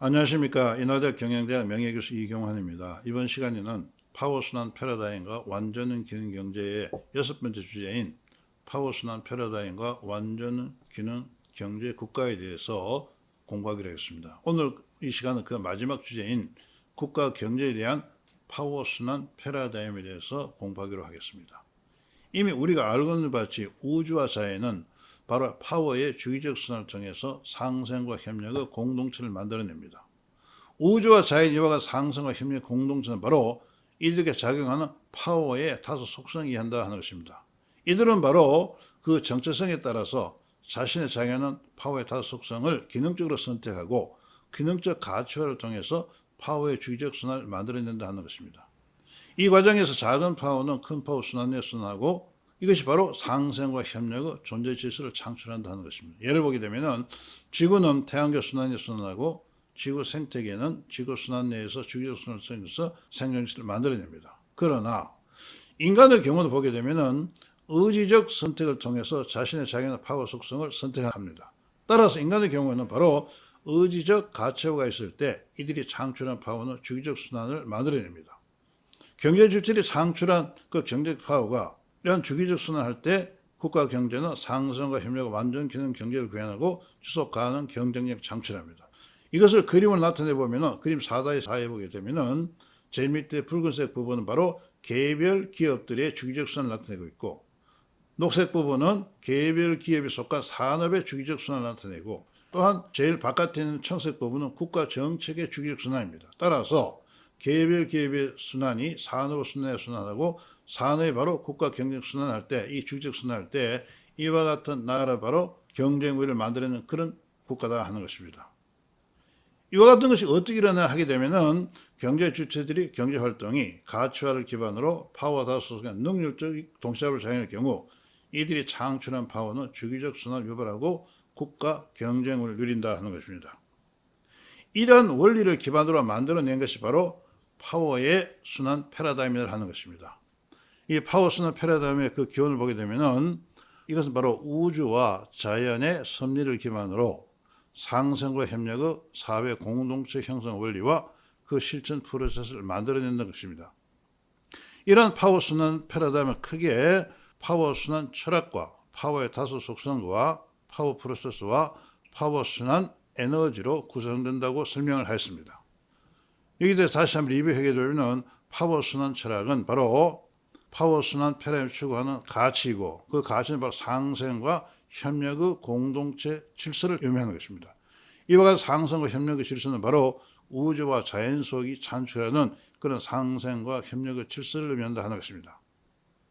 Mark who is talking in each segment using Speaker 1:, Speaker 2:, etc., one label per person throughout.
Speaker 1: 안녕하십니까. 인하대 경영대학 명예교수 이경환입니다. 이번 시간에는 파워순환 패러다임과 완전한 기능 경제의 여섯 번째 주제인 파워순환 패러다임과 완전한 기능 경제 국가에 대해서 공부하기로 했습니다. 오늘 이 시간은 그 마지막 주제인 국가 경제에 대한 파워순환 패러다임에 대해서 공부하기로 하겠습니다. 이미 우리가 알고 있는 바치 우주와 사회는 바로 파워의 주기적 순환을 통해서 상생과 협력의 공동체를 만들어냅니다. 우주와 자연 이와 같은 상생과 협력 공동체는 바로 이들에게 작용하는 파워의 다소 속성이 한다 하는 것입니다. 이들은 바로 그 정체성에 따라서 자신의 작용하는 파워의 다소 속성을 기능적으로 선택하고 기능적 가치화를 통해서 파워의 주기적 순환을 만들어낸다 하는 것입니다. 이 과정에서 작은 파워는 큰 파워 순환에 순환하고 이것이 바로 상생과 협력의 존재 질서를 창출한다 하는 것입니다. 예를 보게 되면은 지구는 태양계 순환에 순환하고 지구 생태계는 지구 순환 내에서 주기적 순환을 통해서 생명 질서를 만들어냅니다. 그러나 인간의 경우도 보게 되면은 의지적 선택을 통해서 자신의 자기의 파워 속성을 선택합니다. 따라서 인간의 경우에는 바로 의지적 가치가 있을 때 이들이 창출한 파워는 주기적 순환을 만들어냅니다. 경제 주체들이 창출한 그 경제 파워가 이런 주기적 순환할 때 국가 경제는 상승과 협력과 완전 기능 경제를 구현하고 지속 가능 경쟁력 창출합니다. 이것을 그림을 나타내 보면은 그림 4다에 4에 보게 되면은 제일 밑에 붉은색 부분은 바로 개별 기업들의 주기적 순환을 나타내고 있고 녹색 부분은 개별 기업에 속한 산업의 주기적 순환을 나타내고 또한 제일 바깥에 있는 청색 부분은 국가 정책의 주기적 순환입니다. 따라서 개별 기업의 순환이 산업 순환에 순환하고 산업이 바로 국가 경쟁 순환할 때 이 주기적 순환할 때 이와 같은 나라 바로 경쟁 우위를 만들어내는 그런 국가다 하는 것입니다. 이와 같은 것이 어떻게 일어나 하게 되면은 경제 주체들이 경제 활동이 가치화를 기반으로 파워 다소속의 능률적 동시압을 자행할 경우 이들이 창출한 파워는 주기적 순환을 유발하고 국가 경쟁을 누린다 하는 것입니다. 이러한 원리를 기반으로 만들어낸 것이 바로 파워의 순환 패러다임이라 하는 것입니다. 이 파워 순환 패러다임의 그 기원을 보게 되면은 이것은 바로 우주와 자연의 섭리를 기반으로 상생과 협력의 사회 공동체 형성 원리와 그 실천 프로세스를 만들어낸다는 것입니다. 이러한 파워 순환 패러다임을 크게 파워 순환 철학과 파워의 다소 속성과 파워 프로세스와 파워 순환 에너지로 구성된다고 설명을 했습니다. 여기에 대해서 다시 한번 리뷰하게 되면 파워 순환 철학은 바로 파워 순환 패러다임을 추구하는 가치이고 그 가치는 바로 상생과 협력의 공동체 질서를 의미하는 것입니다. 이와 같은 상생과 협력의 질서는 바로 우주와 자연 속이 창출하는 그런 상생과 협력의 질서를 의미한다 하는 것입니다.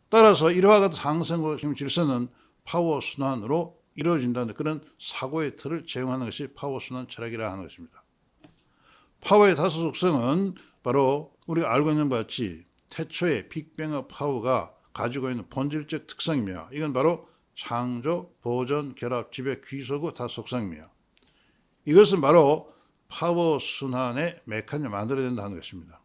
Speaker 1: 따라서 이와 같은 상생과 협력 질서는 파워 순환으로 이루어진다는 그런 사고의 틀을 제공하는 것이 파워 순환 철학이라 하는 것입니다. 파워의 다소 속성은 바로 우리가 알고 있는 바 같이 태초의 빅뱅의 파워가 가지고 있는 본질적 특성이며 이건 바로 창조, 보존, 결합, 지배, 귀속의 다소 속성이며 이것은 바로 파워 순환의 메커니즘을 만들어야 된다는 것입니다.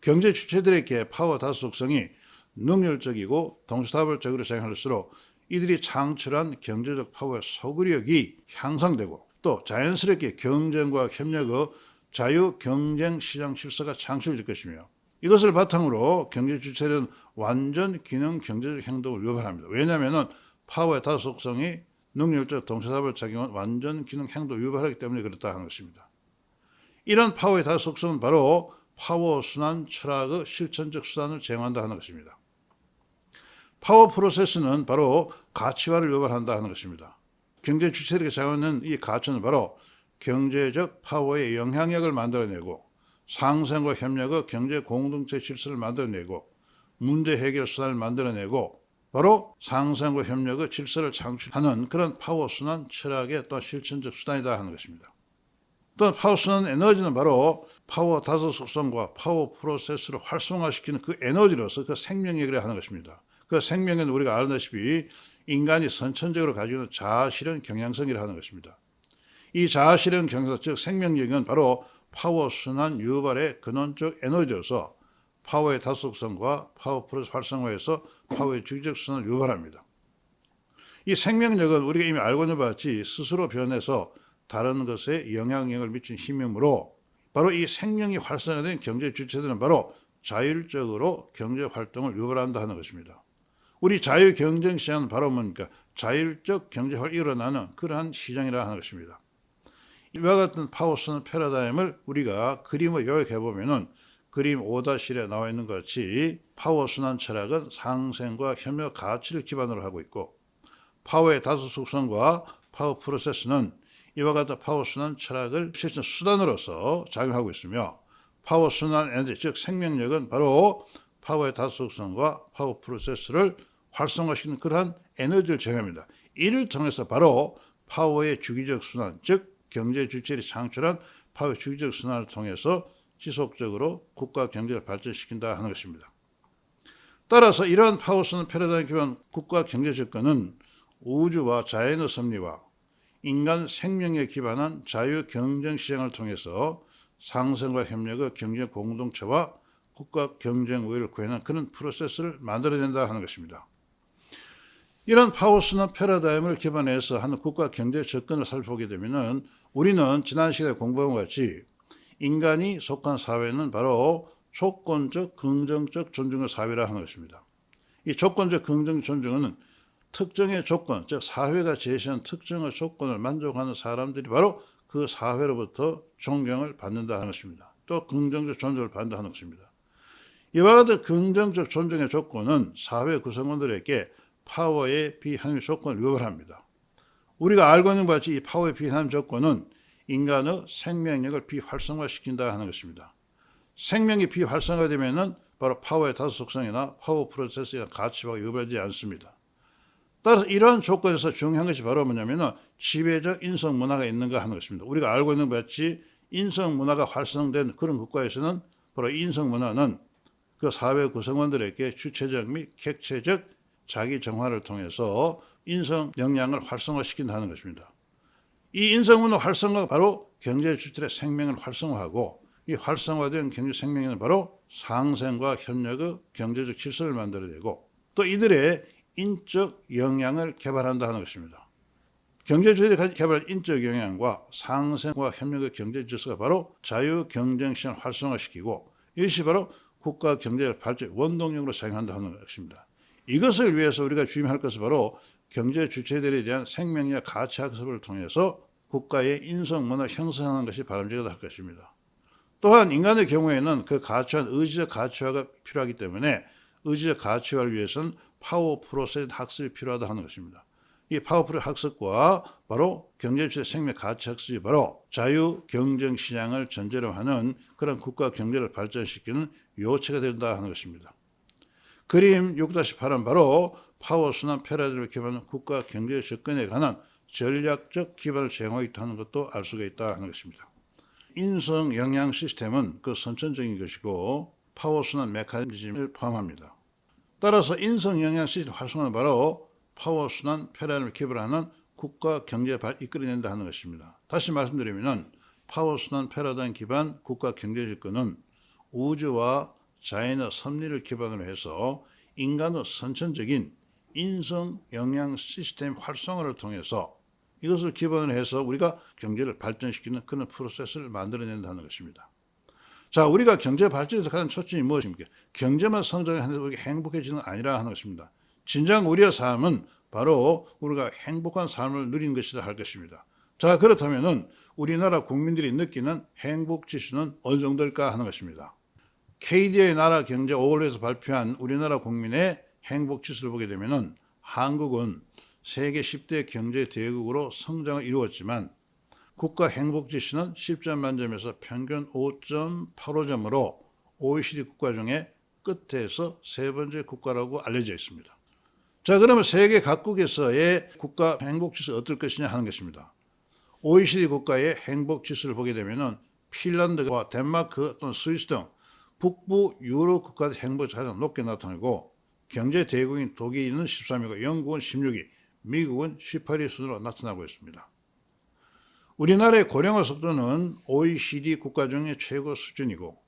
Speaker 1: 경제 주체들에게 파워 다소 속성이 능률적이고 동시다발적으로 작용할수록 이들이 창출한 경제적 파워의 소구력이 향상되고 또 자연스럽게 경쟁과 협력의 자유 경쟁 시장 질서가 창출될 것이며 이것을 바탕으로 경제 주체는 완전 기능 경제적 행동을 유발합니다. 왜냐하면 파워의 다속성이 능률적 동시다발 작용은 완전 기능 행동 유발하기 때문에 그렇다 하는 것입니다. 이런 파워의 다속성은 바로 파워 순환 철학의 실천적 수단을 제공한다 하는 것입니다. 파워 프로세스는 바로 가치화를 유발한다 하는 것입니다. 경제 주체들에게 작용하는 이 가치는 바로 경제적 파워의 영향력을 만들어내고 상생과 협력의 경제 공동체 질서를 만들어내고 문제 해결 수단을 만들어내고 바로 상생과 협력의 질서를 창출하는 그런 파워 순환 철학의 또 실천적 수단이다 하는 것입니다. 또 파워 순환 에너지는 바로 파워 다소 속성과 파워 프로세스를 활성화시키는 그 에너지로서 그 생명력이라 하는 것입니다. 그 생명은 우리가 알다시피 인간이 선천적으로 가지고 있는 자아실현 경향성이라 하는 것입니다. 이 자아실현 경향성, 즉 생명력은 바로 파워 순환 유발의 근원적 에너지로서 파워의 다속성과 파워 프로세스 활성화해서 파워의 주기적 순환을 유발합니다. 이 생명력은 우리가 이미 알고 있는 바 같이 스스로 변해서 다른 것에 영향력을 미친 힘이므로 바로 이 생명이 활성화된 경제 주체들은 바로 자율적으로 경제 활동을 유발한다 하는 것입니다. 우리 자유 경쟁 시장은 바로 뭡니까? 자율적 경제 활동이 일어나는 그러한 시장이라 하는 것입니다. 이와 같은 파워스는 패러다임을 우리가 그림을 요약해 보면은 그림 5-1에 나와 있는 것 같이 파워 순환 철학은 상생과 협력 가치를 기반으로 하고 있고 파워의 다수 속성과 파워 프로세스는 이와 같은 파워 순환 철학을 실천 수단으로서 작용하고 있으며 파워 순환 에너지 즉 생명력은 바로 파워의 다수 속성과 파워 프로세스를 활성화시키는 그러한 에너지를 제공합니다. 이를 통해서 바로 파워의 주기적 순환 즉 경제 주체들이 창출한 파워의 주기적 순환을 통해서 지속적으로 국가 경제를 발전시킨다 하는 것입니다. 따라서 이러한 파워스는 패러다임 기반 국가 경제 접근은 우주와 자연의 섭리와 인간 생명에 기반한 자유 경쟁 시장을 통해서 상생과 협력의 경제 공동체와 국가 경쟁 우위를 구현하는 그런 프로세스를 만들어낸다 하는 것입니다. 이런 파워스는 패러다임을 기반해서 하는 국가 경제 접근을 살펴보게 되면은 우리는 지난 시간에 공부한 것 같이 인간이 속한 사회는 바로 조건적 긍정적 존중의 사회라 하는 것입니다. 이 조건적 긍정 존중은 특정의 조건, 즉 사회가 제시한 특정의 조건을 만족하는 사람들이 바로 그 사회로부터 존경을 받는다 하는 것입니다. 또 긍정적 존중을 받는다 하는 것입니다. 이와 같은 긍정적 존중의 조건은 사회 구성원들에게 파워의 비합리 조건을 유발합니다. 우리가 알고 있는 것 같이 이 파워의 비합리 조건은 인간의 생명력을 비활성화시킨다 하는 것입니다. 생명이 비활성화되면은 바로 파워의 다수 속성이나 파워 프로세스나 가치와 유발되지 않습니다. 따라서 이러한 조건에서 중요한 것이 바로 뭐냐면은 지배적 인성 문화가 있는가 하는 것입니다. 우리가 알고 있는 것 같이 인성 문화가 활성된 그런 국가에서는 바로 인성 문화는 그 사회 구성원들에게 주체적 및 객체적 자기 정화를 통해서 인성 역량을 활성화시킨다는 것입니다. 이 인성 문화 활성화가 바로 경제 주체의 생명을 활성화하고 이 활성화된 경제 생명은 바로 상생과 협력의 경제적 질서를 만들어내고 또 이들의 인적 역량을 개발한다 하는 것입니다. 경제주의들이 개발한 인적 역량과 상생과 협력의 경제 질서가 바로 자유 경쟁 시장을 활성화시키고 이것이 바로 국가 경제 발전 원동력으로 작용한다 하는 것입니다. 이것을 위해서 우리가 주임할 것은 바로 경제 주체들에 대한 생명력 가치 학습을 통해서 국가의 인성 문화를 형성하는 것이 바람직하다 할 것입니다. 또한 인간의 경우에는 그 가치와 의지적 가치화가 필요하기 때문에 의지적 가치화를 위해서는 파워 프로세스 학습이 필요하다 하는 것입니다. 이 파워 프로 학습과 바로 경제주의 생명 가치 학습이 바로 자유 경쟁 시장을 전제로 하는 그런 국가 경제를 발전시키는 요체가 된다 하는 것입니다. 그림 6-8은 바로 파워 순환 패러디를 기반한 국가 경제 접근에 관한 전략적 기반을 제공하고 있다는 것도 알 수가 있다 하는 것입니다. 인성 영양 시스템은 그 선천적인 것이고 파워 순환 메커니즘을 포함합니다. 따라서 인성 영양 시스템 활성화는 바로 파워 순환 패러디를 기반하는 국가 경제 발 이끌어낸다 하는 것입니다. 다시 말씀드리면 파워 순환 패러다임 기반 국가 경제 접근은 우주와 자연의 섭리를 기반으로 해서 인간의 선천적인 인성 영양 시스템 활성화를 통해서 이것을 기반으로 해서 우리가 경제를 발전시키는 그런 프로세스를 만들어낸다는 것입니다. 자, 우리가 경제 발전에서 가장 초점이 무엇입니까? 경제만 성장하는 우리가 행복해지는 게 아니라 하는 것입니다. 진정 우리의 삶은 바로 우리가 행복한 삶을 누리는 것이다 할 것입니다. 자, 그렇다면은 우리나라 국민들이 느끼는 행복 지수는 어느 정도일까 하는 것입니다. KDI 나라 경제 오월에서 발표한 우리나라 국민의 행복 지수를 보게 되면은 한국은 세계 10대 경제 대국으로 성장을 이루었지만 국가 행복 지수는 10점 만점에서 평균 5.85점으로 OECD 국가 중에 끝에서 세 번째 국가라고 알려져 있습니다. 자, 그러면 세계 각국에서의 국가 행복 지수 어떨 것이냐 하는 것입니다. OECD 국가의 행복 지수를 보게 되면은 핀란드와 덴마크 또는 스위스 등 북부 유럽 국가의 행복이 가장 높게 나타나고 경제 대국인 독일은 13위고 영국은 16위, 미국은 18위 순으로 나타나고 있습니다. 우리나라의 고령화 속도는 OECD 국가 중에 최고 수준이고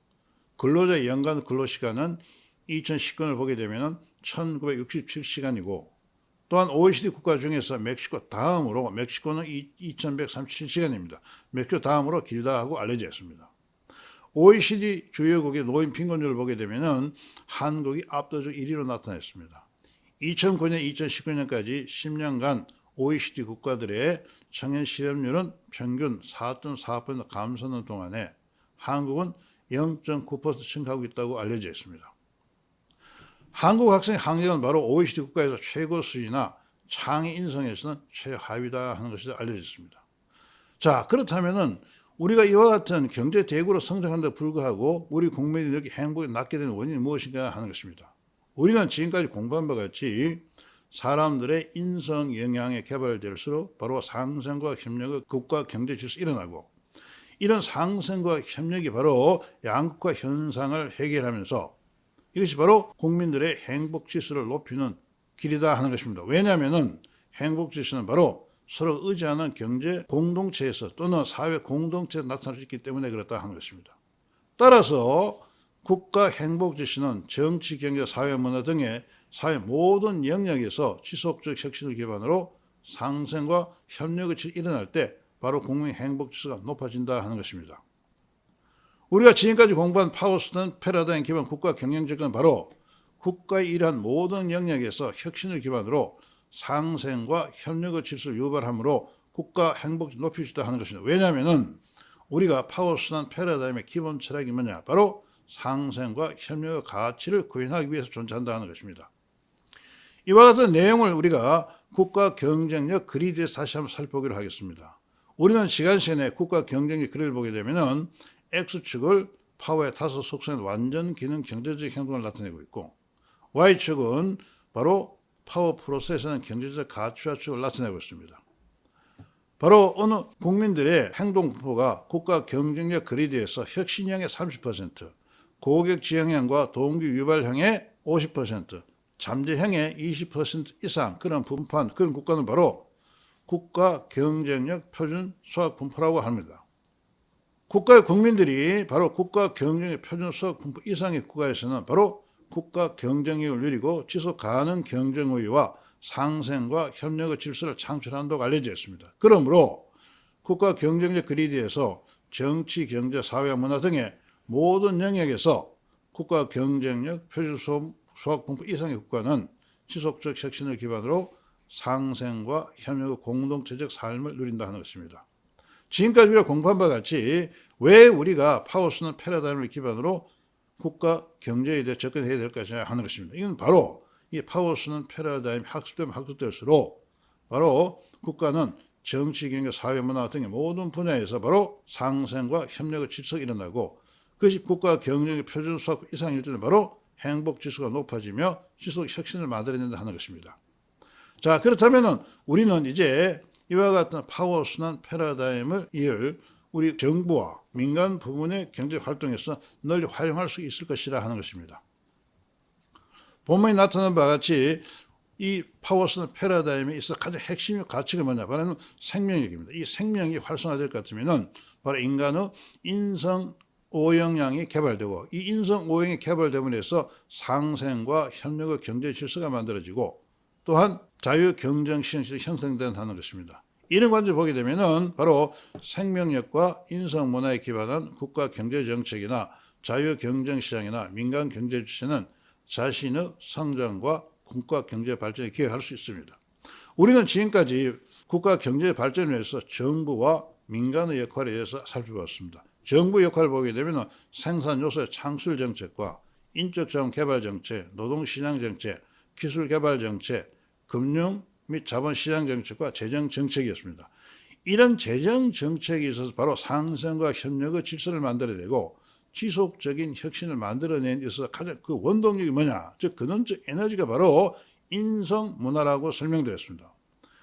Speaker 1: 근로자 연간 근로시간은 2019년을 보게 되면 1967시간이고 또한 OECD 국가 중에서 멕시코 다음으로 멕시코는 2137시간입니다. 멕시코 다음으로 길다고 알려져 있습니다. OECD 주요국의 노인 빈곤율을 보게 되면은 한국이 압도적 1위로 나타났습니다. 2009년, 2019년까지 10년간 OECD 국가들의 청년 실업률은 평균 4.4% 감소하는 동안에 한국은 0.9% 증가하고 있다고 알려져 있습니다. 한국 학생 학력은 바로 OECD 국가에서 최고 수위나 창의 인성에서는 최하위다 하는 것이 알려져 있습니다. 자, 그렇다면은 우리가 이와 같은 경제 대국으로 성장한다 불구하고 우리 국민들이 이렇게 행복이 낮게 되는 원인이 무엇인가 하는 것입니다. 우리는 지금까지 공부한 바 같이 사람들의 인성 영향에 개발될수록 바로 상생과 협력의 국가 경제 질서 일어나고 이런 상생과 협력이 바로 양극화 현상을 해결하면서 이것이 바로 국민들의 행복 지수를 높이는 길이다 하는 것입니다. 왜냐하면 행복 지수는 바로 서로 의지하는 경제 공동체에서 또는 사회 공동체에서 나타날 수 있기 때문에 그렇다 하는 것입니다. 따라서 국가 행복 지수는 정치, 경제, 사회, 문화 등의 사회 모든 영역에서 지속적 혁신을 기반으로 상생과 협력이 일어날 때 바로 국민 행복 지수가 높아진다 하는 것입니다. 우리가 지금까지 공부한 파워스턴 패러다임 기반 국가 경영 정책은 바로 국가의 이러한 모든 영역에서 혁신을 기반으로 상생과 협력의 질서를 유발함으로 국가 행복을 높일 수 있다 하는 것입니다. 왜냐하면 우리가 파워스턴 패러다임의 기본 철학이 뭐냐? 바로 상생과 협력의 가치를 구현하기 위해서 존재한다 하는 것입니다. 이와 같은 내용을 우리가 국가 경쟁력 그리드에서 다시 한번 살펴보기로 하겠습니다. 우리는 시간 시간에 국가 경쟁력 그리드를 보게 되면은 X축을 파워의 다섯 속성의 완전 기능 경제적 행동을 나타내고 있고 Y축은 바로 파워 프로세스는 경제적 가치와 축을 나타내고 있습니다. 바로 어느 국민들의 행동 분포가 국가 경쟁력 그리드에서 혁신형의 30%, 고객 지향형과 동기 유발형의 50%, 잠재형의 20% 이상 그런 분포한 그런 국가는 바로 국가 경쟁력 표준 수학 분포라고 합니다. 국가의 국민들이 바로 국가 경쟁력 표준 수학 분포 이상의 국가에서는 바로 국가 경쟁력을 누리고 지속 가능 경쟁 우위와 상생과 협력의 질서를 창출한다고 알려져 있습니다. 그러므로 국가 경쟁력 그리드에서 정치, 경제, 사회, 문화 등의 모든 영역에서 국가 경쟁력 표준 수학 분포 이상의 국가는 지속적 혁신을 기반으로 상생과 협력의 공동체적 삶을 누린다 하는 것입니다. 지금까지 우리가 공부한 바 같이 왜 우리가 파워스는 패러다임을 기반으로 국가 경제에 대해 접근해야 될 것이냐 하는 것입니다. 이건 바로 이 파워스는 패러다임 학습되면 학습될수록 바로 국가는 정치, 경제, 사회, 문화 등의 모든 분야에서 바로 상생과 협력의 질서가 일어나고 그것이 국가 경쟁의 표준 수학 이상일 때는 바로 행복 지수가 높아지며 지속 혁신을 만들어낸다 하는 것입니다. 자, 그렇다면은 우리는 이제 이와 같은 파워순환 패러다임을 이을 우리 정부와 민간 부문의 경제 활동에서 널리 활용할 수 있을 것이라 하는 것입니다. 본문에 나타난 바와 같이 이 파워스는 패러다임에 있어 가장 핵심 가치가 뭐냐? 바로 생명력입니다. 이 생명이 활성화될 것 같으면은 바로 인간의 인성 오형량이 개발되고 이 인성 오형이 개발됨으로 해서 상생과 협력의 경제 질서가 만들어지고 또한 자유 경쟁 시장이 형성된다는 것입니다. 이런 관점을 보게 되면은 바로 생명력과 인성 문화에 기반한 국가 경제 정책이나 자유 경쟁 시장이나 민간 경제 주체는 자신의 성장과 국가 경제 발전에 기여할 수 있습니다. 우리는 지금까지 국가 경제 발전을 위해서 정부와 민간의 역할에 대해서 살펴봤습니다. 정부 역할을 보게 되면 생산 요소의 창출 정책과 인적 자원 개발 정책, 노동 시장 정책, 기술 개발 정책, 금융 및 자본 시장 정책과 재정 정책이었습니다. 이런 재정 정책에 있어서 바로 상생과 협력의 질서를 만들어내고 지속적인 혁신을 만들어낸 데 있어서 가장 그 원동력이 뭐냐? 즉 근원적 에너지가 바로 인성 문화라고 설명되었습니다.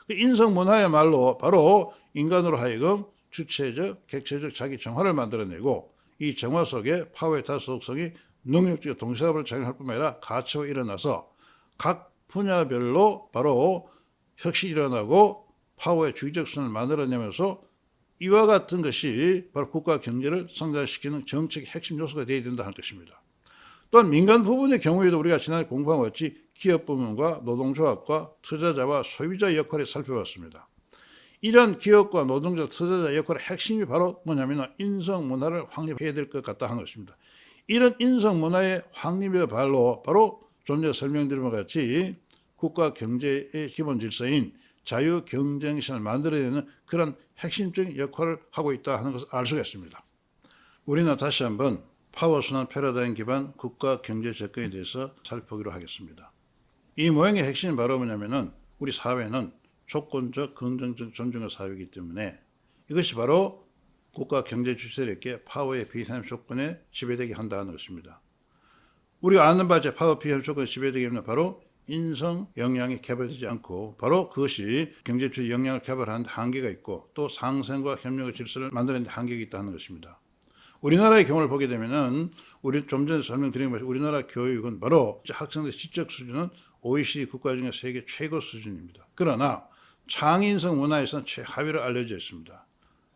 Speaker 1: 그 인성 문화야말로 바로 인간으로 하여금 주체적, 객체적 자기 정화를 만들어내고 이 정화 속에 파워의 다속성이 능력적 동시다을 작용할 뿐만 아니라 가치가 일어나서 각 분야별로 바로 혁신이 일어나고 파워의 주기적 선을 만들어내면서 이와 같은 것이 바로 국가 경제를 성장시키는 정책의 핵심 요소가 되어야 된다 할 것입니다. 또한 민간 부분의 경우에도 우리가 지난해 공부한 것 같이 기업 부문과 노동조합과 투자자와 소비자 역할을 살펴봤습니다. 이런 기업과 노동자, 투자자 역할의 핵심이 바로 뭐냐면 인성 문화를 확립해야 될 것 같다 하는 것입니다. 이런 인성 문화의 확립의 발로 바로 좀 전에 설명드린 것 같이 국가 경제의 기본 질서인 자유 경쟁 시장을 만들어내는 그런 핵심적인 역할을 하고 있다 하는 것을 알 수가 있습니다. 우리는 다시 한번 파워순환 패러다임 기반 국가 경제 접근에 대해서 살펴보기로 하겠습니다. 이 모형의 핵심은 바로 뭐냐면은 우리 사회는 조건적 긍정적 존중의 사회이기 때문에 이것이 바로 국가 경제 주체에게 파워의 비상의 조건에 지배되게 한다는 것입니다. 우리가 아는 바제 파워 비상 조건에 지배되게 하면 바로 인성 역량이 개발되지 않고 바로 그것이 경제주의 역량을 개발하는 데 한계가 있고 또 상생과 협력의 질서를 만드는 데 한계가 있다는 것입니다. 우리나라의 경우를 보게 되면은 우리 좀 전에 설명드린 것처럼 우리나라 교육은 바로 학생들의 지적 수준은 OECD 국가 중에 세계 최고 수준입니다. 그러나 창인성 문화에서는 최하위로 알려져 있습니다.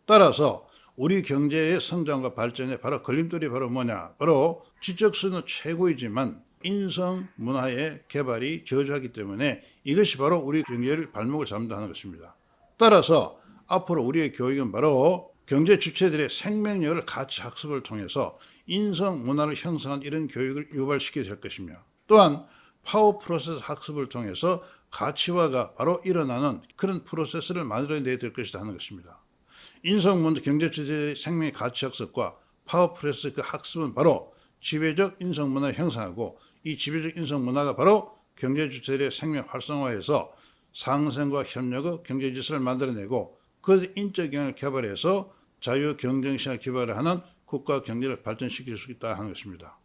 Speaker 1: 따라서 우리 경제의 성장과 발전에 바로 걸림돌이 바로 뭐냐? 바로 지적 수준은 최고이지만 인성 문화의 개발이 저조하기 때문에 이것이 바로 우리 경제를 발목을 잡는다는 것입니다. 따라서 앞으로 우리의 교육은 바로 경제 주체들의 생명력을 가치 학습을 통해서 인성 문화를 형성한 이런 교육을 유발시켜야 될 것이며 또한 파워 프로세스 학습을 통해서 가치화가 바로 일어나는 그런 프로세스를 만들어내야 될 것이다 하는 것입니다. 인성 문화 경제 주체들의 생명의 가치 학습과 파워 프로세스 그 학습은 바로 지배적 인성 문화를 형성하고 이 지배적 인성 문화가 바로 경제 주체들의 생명 활성화해서 상생과 협력의 경제 질서를 만들어내고 그 인적 영향을 개발해서 자유 경쟁 시장 기반을 하는 국가 경제를 발전시킬 수 있다 하는 것입니다.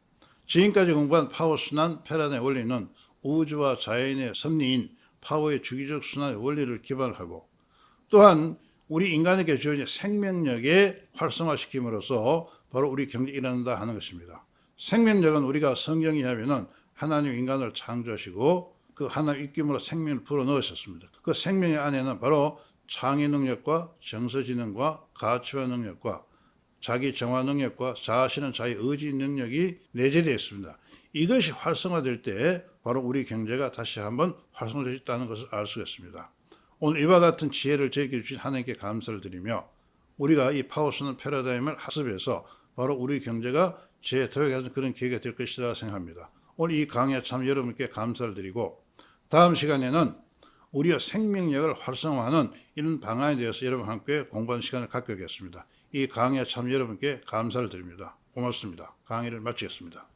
Speaker 1: 지금까지 공부한 파워 순환 패러다임 원리는 우주와 자연의 섭리인 파워의 주기적 순환의 원리를 기반하고 또한 우리 인간에게 주어진 생명력에 활성화시킴으로써 바로 우리 경제가 일어난다 하는 것입니다. 생명력은 우리가 성경이냐면은 하나님 인간을 창조하시고 그 하나님 입김으로 생명을 불어 넣으셨습니다. 그 생명의 안에는 바로 창의 능력과 정서 지능과 가치화 능력과 자기 정화 능력과 자신은 자기 의지 능력이 내재되어 있습니다. 이것이 활성화될 때 바로 우리 경제가 다시 한번 활성화되어 있다는 것을 알 수가 있습니다. 오늘 이와 같은 지혜를 제게 주신 하나님께 감사를 드리며 우리가 이 파워스는 패러다임을 학습해서 바로 우리 경제가 재도약하는 그런 기회가 될 것이라 생각합니다. 오늘 이 강의에 참 여러분께 감사를 드리고 다음 시간에는 우리의 생명력을 활성화하는 이런 방안에 대해서 여러분 함께 공부하는 시간을 갖게 되겠습니다. 이 강의에 참 여러분께 감사를 드립니다. 고맙습니다. 강의를 마치겠습니다.